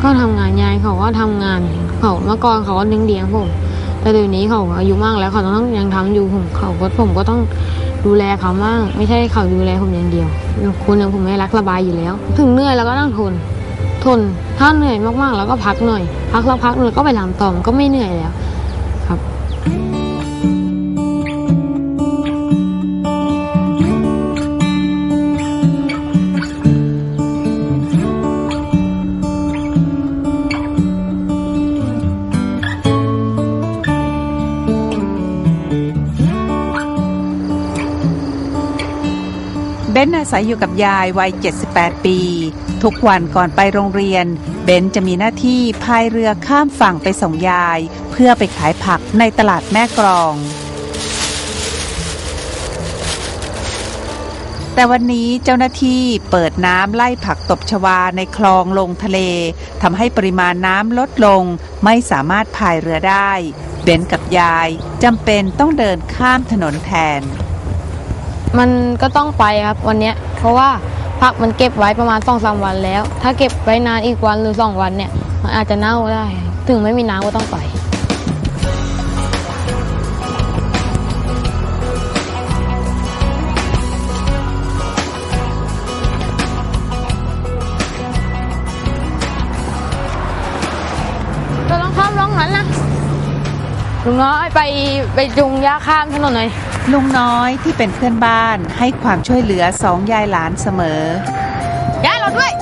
เขาทำงานยายเขาก็ทำงานเขาเมื่อก่อนเขาก็เลี้ยงเลี้ยงผม แต่เดี๋ยวนี้เขาอายุมากแล้วเขาต้องยังทำอยู่ผมเขาก็ผมก็ต้องดูแลเขามากไม่ใช่เขาดูแลผมอย่างเดียวคนอย่งผมไม่รักระบายอยู่แล้ว ถึงเหนื่อยแล้วก็ต้องทน ทนถ้าเหนื่อยมากๆ แล้วก็พักหน่อย พักแล้วพักหน่อยก็ไปทำต่อมก็ไม่เหนื่อยแล้ว อาศัยอยู่กับยายวัย 78 ปี ทุกวันก่อนไปโรงเรียน เบนจะมีหน้าที่พายเรือข้ามฝั่งไปส่งยาย เพื่อไปขายผักในตลาดแม่กรอง แต่วันนี้เจ้าหน้าที่เปิดน้ำไล่ผักตบชวาในคลองลงทะเลทำให้ปริมาณน้ำลดลงไม่สามารถพายเรือได้ เบนกับยายจำเป็นต้องเดินข้ามถนนแทน มันก็ต้องไปครับวันเนี้ยเพราะว่าผักมันเก็บไว้ประมาณสองสามวันแล้ว ถ้าเก็บไว้นานอีกวันหรือสองวันเนี่ยมันอาจจะเน่าได้ ถึงไม่มีน้ำก็ต้องไปเราต้องข้ามร่องนั้นนะลุงน้อยไปไปจุงหญ้าข้ามถนนหน่อย ลุงน้อยที่เป็นเพื่อนบ้านให้ความช่วยเหลือสองยายหลานเสมอยายเราด้วย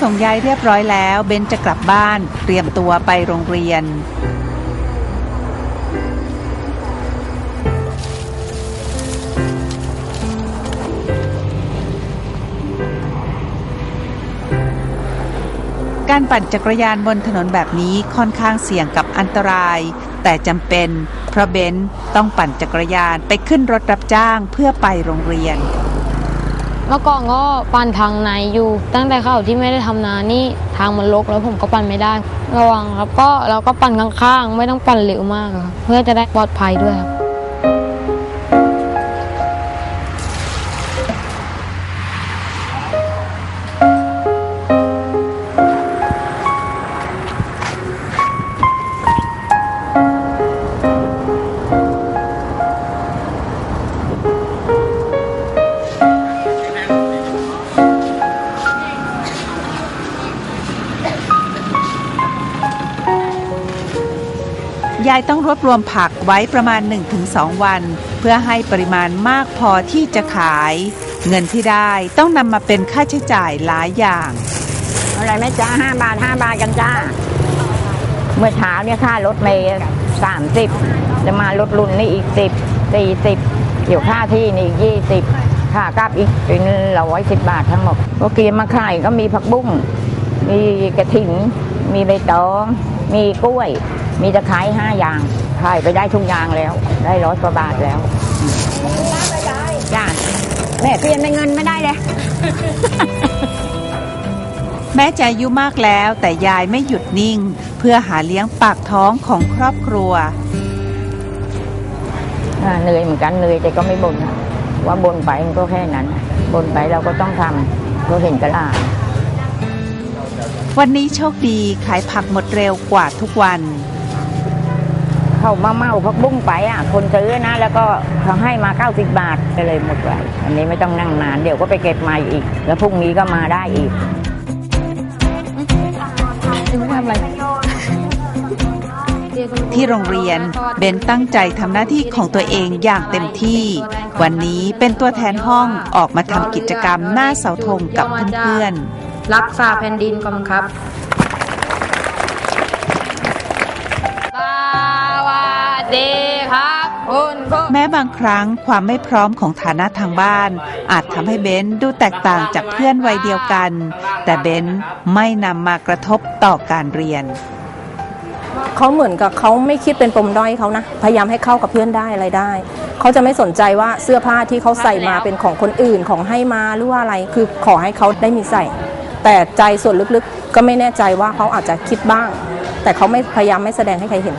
ส่งยายเรียบร้อยแล้ว เบนจะกลับบ้าน เตรียมตัวไปโรงเรียน การปั่นจักรยานบนถนนแบบนี้ค่อนข้างเสี่ยงกับอันตราย แต่จำเป็น เพราะเบนต้องปั่นจักรยานไปขึ้นรถรับจ้างเพื่อไปโรงเรียน เมื่อก่อนก็ปั่นทางในอยู่ ตั้งแต่เข้าที่ไม่ได้ทำนานี่ทางมันลกแล้วผมก็ปั่นไม่ได้ ระวังครับก็เราก็ปั่นข้างๆ ไม่ต้องปั่นเร็วมากครับเพื่อจะได้ปลอดภัยด้วยครับ ยายต้องรวบรวมผักไว้ประมาณ 1-2 วัน เพื่อให้ปริมาณมากพอที่จะขาย เงินที่ได้ต้องนำมาเป็นค่าใช้จ่ายหลายอย่างอะไรไหมจ้าห้าบาทห้าบาทกันจ้า เมื่อเช้าเนี่ยค่ารถเมย์สามสิบจะมารถรุ่นนี่อีกสิบสี่สิบเดี๋ยวค่าที่นี่อีกยี่สิบค่ากลับอีกเป็นร้อยสิบบาททั้งหมดก็เกียมาขายก็มีผักบุ้งมีกระถิ่นมีใบตอง มีกล้วย มีตะไคร้ห้าอย่างขายไปได้ทุกอย่างแล้ว ได้ร้อยกว่าบาทแล้วจ้าแม่เปลี่ยนเป็นเงินไม่ได้เลย แม้จะอายุมากแล้วแต่ยายไม่หยุดนิ่ง เพื่อหาเลี้ยงปากท้องของครอบครัวอ่าเหนื่อยเหมือนกันเหนื่อยแต่ก็ไม่บ่นอะว่าบ่นไปมันก็แค่นั้นบ่นไปเราก็ต้องทำเราเห็นกระลาวันนี้โชคดีขายผักหมดเร็วกว่าทุกวัน เข้ามาเมาพักบุ้งไปอะ คนซื้อนะ แล้วก็เขาให้มา 90 บาทก็เลยหมดไปอันนี้ไม่ต้องนั่งนานเดี๋ยวก็ไปเก็บใหม่อีก แล้วพรุ่งนี้ก็มาได้อีกไม่ทำอะไรที่โรงเรียนเบนตั้งใจทำหน้าที่ของตัวเองอย่างเต็มที่ วันนี้เป็นตัวแทนห้องออกมาทำกิจกรรมหน้าเสาธงกับเพื่อนๆรักษาแผ่นดินก่อนครับ สวัสดีครับแม้บางครั้งความไม่พร้อมของฐานะทางบ้าน อาจทำให้เบนดูแตกต่างจากเพื่อนวัยเดียวกัน แต่เบนไม่นำมากระทบต่อการเรียนเขาเหมือนกับเขาไม่คิดเป็นปมด้อยเขานะ พยายามให้เข้ากับเพื่อนได้อะไรได้ เขาจะไม่สนใจว่าเสื้อผ้าที่เขาใส่มาเป็นของคนอื่นของให้มาหรือว่าอะไร คือขอให้เขาได้มีใส่ แต่ใจส่วนลึกๆ ก็ไม่แน่ใจว่าเขาอาจจะคิดบ้าง แต่เขาไม่พยายามไม่แสดงให้ใครเห็น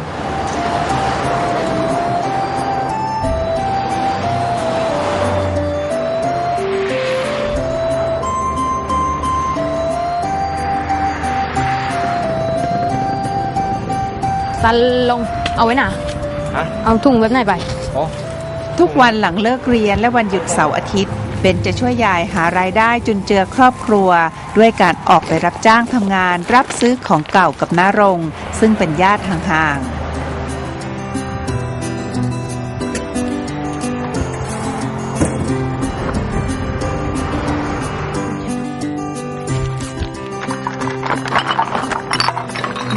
สันลง เอาไว้หนาฮะเอาถุงแบบไหนไปทุกวันหลังเลิกเรียนและวันหยุดเสาร์อาทิตย์เบนจะช่วยยายหารายได้จุนเจือครอบครัว ด้วยการออกไปรับจ้างทำงาน รับซื้อของเก่ากับน้ารง ซึ่งเป็นญาติห่างๆ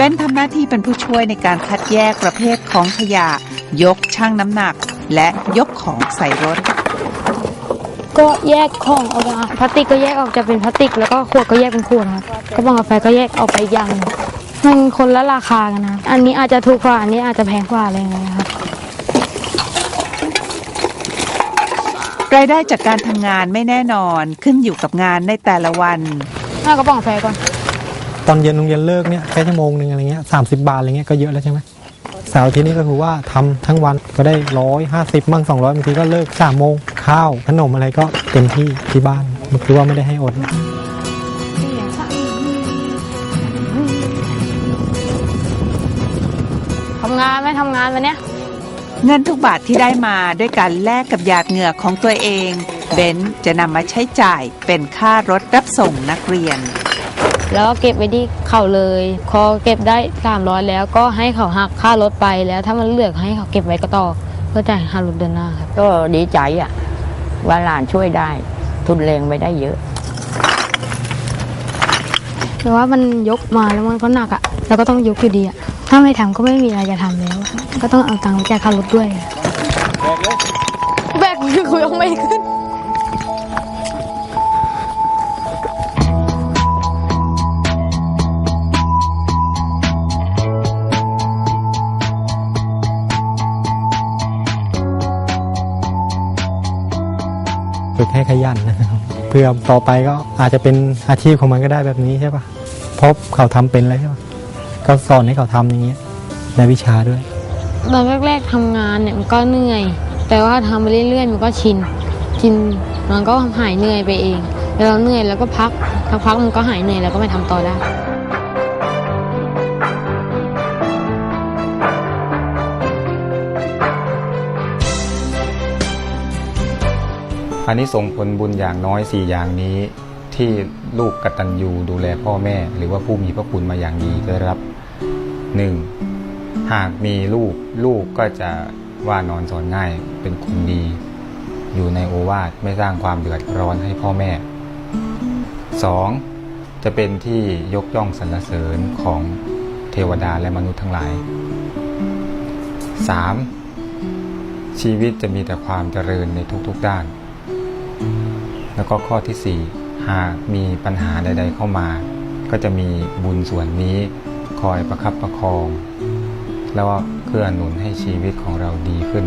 บนทำหน้าที่เป็นผู้ช่วยในการคัดแยกประเภทของขยะ ยกช่างน้ำหนัก และยกของใส่รถ ก็แยกของออกมาพลาสติกก็แยกออกจะเป็นพลาสติก แล้วก็ขวดก็แยกเป็นขวดครับกระป๋องกาแฟก็แยกออกไปอีกอย่างหนึ่งมันคนละราคากันนะอันนี้อาจจะถูกกว่าอันนี้อาจจะแพงกว่าอะไรอย่างเงี้ยครับรายได้จากการทำงานไม่แน่นอนขึ้นอยู่กับงานในแต่ละวันเอากระป๋องกาแฟก่อน ตอนเย็นโรงเรียนเลิกเนี่ยแค่ชั่วโมงหนึ่งอะไรเงี้ยสามสิบบาทอะไรเงี้ยก็เยอะแล้วใช่ไหมเสาร์อาที่นี้ก็คือว่าทำทั้งวันก็ได้ร้อยห้าสิบมั่งสองร้อยบางทีก็เลิกสามโมงข้าวขนมอะไรก็เต็มที่ที่บ้านคือว่าไม่ได้ให้อดทำงานไม่ทำงานวันเนี้ยเงินทุกบาทที่ได้มาด้วยการแลกกับหยาดเหงื่อของตัวเอง เบนจะนำมาใช้จ่ายเป็นค่ารถรับส่งนักเรียน แล้วก็เก็บไว้ที่เขาเลยพอเก็บได้สามร้อยแล้วก็ให้เขาหักค่ารถไปแล้วถ้ามันเหลือให้เขาเก็บไว้ก็ต่อเพื่อจ่ายค่ารถเดือนหน้าครับ ก็ดีใจอะว่าหลานช่วยได้ ทุนแรงไปได้เยอะ แต่ว่ามันยกมาแล้วมันก็หนักอะ่ะแล้วก็ต้องยกอยู่ดีอะ่ะถ้าไม่ทำก็ไม่มีอะไรจะทำแล้ว ก็ต้องเอาตังค์ไปจ่ายค่ารถด้วยอะแบกคือคุยไม่ขึ้น ให้ขยันนะครับเพื่อต่อไปก็อาจจะเป็นอาชีพของมันก็ได้แบบนี้ใช่ปะเพราะเขาทำเป็นแล้วใช่ปะก็สอนให้เขาทำอย่างเงี้ยในวิชาด้วยตอนแรกๆทำงานเนี่ยมันก็เหนื่อย แต่ว่าทำไปเรื่อยๆมันก็ชินชินมันก็หายเหนื่อยไปเองแล้วเราเหนื่อยแล้วก็พักพักๆมันก็หายเหนื่อยแล้วก็ไปทำต่อได้ อันนี้ส่งผลบุญอย่างน้อย 4 อย่างนี้ ที่ลูกกตัญญูดูแลพ่อแม่ หรือว่าผู้มีพระคุณมาอย่างดีจะได้รับ 1. หากมีลูกลูกก็จะว่านอนสอนง่ายเป็นคนดี อยู่ในโอวาทไม่สร้างความเดือดร้อนให้พ่อแม่ 2. จะเป็นที่ยกย่องสรรเสริญของเทวดาและมนุษย์ทั้งหลาย 3. ชีวิตจะมีแต่ความเจริญในทุกๆด้าน แล้วก็ข้อที่ 4 หากมีปัญหาใด ๆ เข้ามา ก็จะมีบุญส่วนนี้คอยประคับประคอง แล้วก็เพื่อหนุนให้ชีวิตของเราดีขึ้น